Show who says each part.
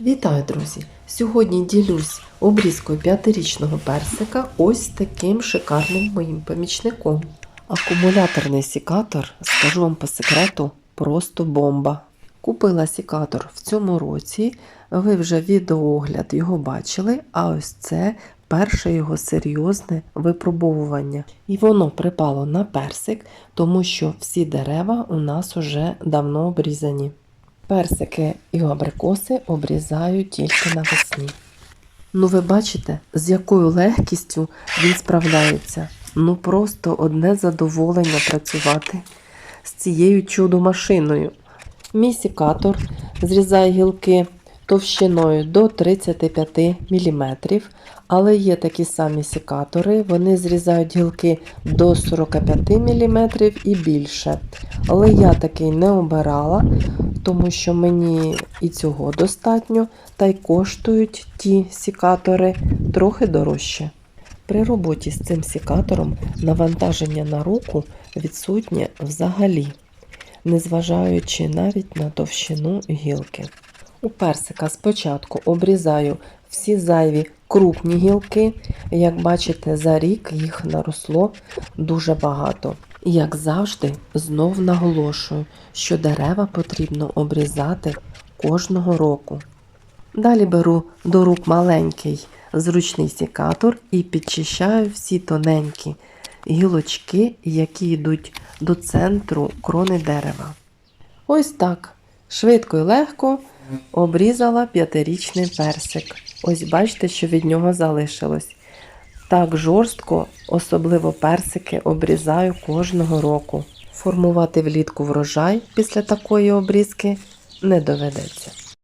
Speaker 1: Вітаю, друзі! Сьогодні ділюсь обрізкою п'ятирічного персика ось таким шикарним моїм помічником. Акумуляторний сікатор, скажу вам по секрету, просто бомба. Купила сікатор в цьому році. Ви вже відеоогляд його бачили, а ось це перше його серйозне випробовування. І воно припало на персик, тому що всі дерева у нас уже давно обрізані. Персики і абрикоси обрізаю тільки навесні. Ну, ви бачите, з якою легкістю він справляється. Ну просто одне задоволення працювати з цією чудо-машиною. Мій сікатор зрізає гілки товщиною до 35 мм, але є такі самі сікатори, вони зрізають гілки до 45 мм і більше. Але я такий не обирала, тому що мені і цього достатньо, та й коштують ті сікатори трохи дорожче. При роботі з цим сікатором навантаження на руку відсутнє взагалі, незважаючи навіть на товщину гілки. У персика спочатку обрізаю всі зайві крупні гілки. Як бачите, за рік їх наросло дуже багато. Як завжди, знов наголошую, що дерева потрібно обрізати кожного року. Далі беру до рук маленький зручний сікатор і підчищаю всі тоненькі гілочки, які йдуть до центру крони дерева. Ось так, швидко і легко обрізала п'ятирічний персик. Ось бачите, що від нього залишилось. Так жорстко, особливо персики, обрізаю кожного року. Формувати влітку врожай після такої обрізки не доведеться.